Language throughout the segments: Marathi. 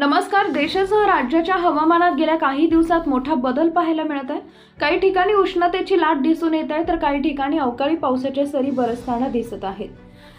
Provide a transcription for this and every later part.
नमस्कार देशासह राज्याच्या हवामानात गेल्या काही दिवसात मोठा बदल पाहायला मिळत आहे. काही ठिकाणी उष्णतेची लाट दिसून येत आहे तर काही ठिकाणी अवकाळी पावसाच्या सरी बरसताना दिसत आहेत.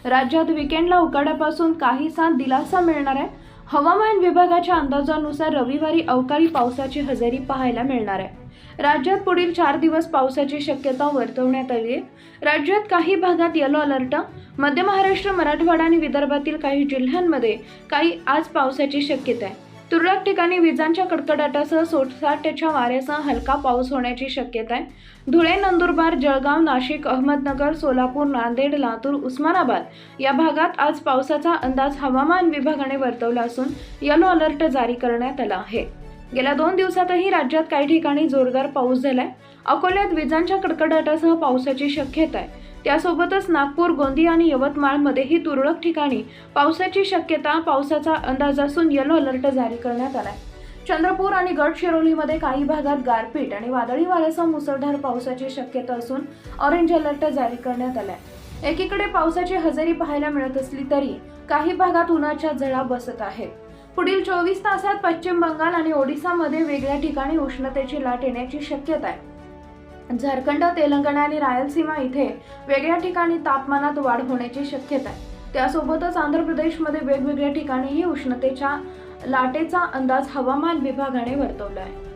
राज्यात विकेंडला उकाड्यापासून काहीसा दिलासा मिळणार आहे. हवामान विभागाच्या अंदाजानुसार रविवारी अवकाळी पावसाची हजेरी पाहायला मिळणार आहे. राज्यात पुढील चार दिवस पावसाची शक्यता वर्तवण्यात आली आहे. राज्यात काही भागात येलो अलर्ट मध्य महाराष्ट्र मराठवाडा आणि विदर्भातील काही जिल्ह्यांमध्ये काही आज पावसाची शक्यता आहे. तुरळक ठिकाणी विजांच्या कडकडाटासह सोसाट्याच्या वाऱ्यासह हलका पाऊस होण्याची शक्यता आहे. धुळे नंदुरबार जळगाव नाशिक अहमदनगर सोलापूर नांदेड लातूर उस्मानाबाद या भागात आज पावसाचा अंदाज हवामान विभागाने वर्तवला असून येलो अलर्ट जारी करण्यात आला आहे. गेल्या दोन दिवसातही राज्यात काही ठिकाणी जोरदार पाऊस झालाय. अकोल्यात विजांच्या कडकडाटासह पावसाची शक्यता आहे त्यासोबतच नागपूर गोंदिया आणि यवतमाळमध्येही तुरळक ठिकाणी पावसाची शक्यता पावसाचा अंदाज असून येलो अलर्ट जारी करण्यात आलाय. चंद्रपूर आणि गडचिरोलीमध्ये काही भागात गारपीट आणि वादळी वाऱ्यासह मुसळधार पावसाची शक्यता असून ऑरेंज अलर्ट जारी करण्यात आलाय. एकीकडे पावसाची हजेरी पाहायला मिळत असली तरी काही भागात उन्हाच्या झळा बसत आहेत. पुढील चोवीस तासात पश्चिम बंगाल आणि ओडिसामध्ये वेगळ्या ठिकाणी उष्णतेची लाट येण्याची शक्यता आहे. झारखंड तेलंगणा आणि रायलसीमा इथे वेगळ्या ठिकाणी तापमानात वाढ होण्याची शक्यता आहे. त्यासोबतच आंध्र प्रदेशमध्ये वेगवेगळ्या ठिकाणीही उष्णतेच्या लाटेचा अंदाज हवामान विभागाने वर्तवला आहे.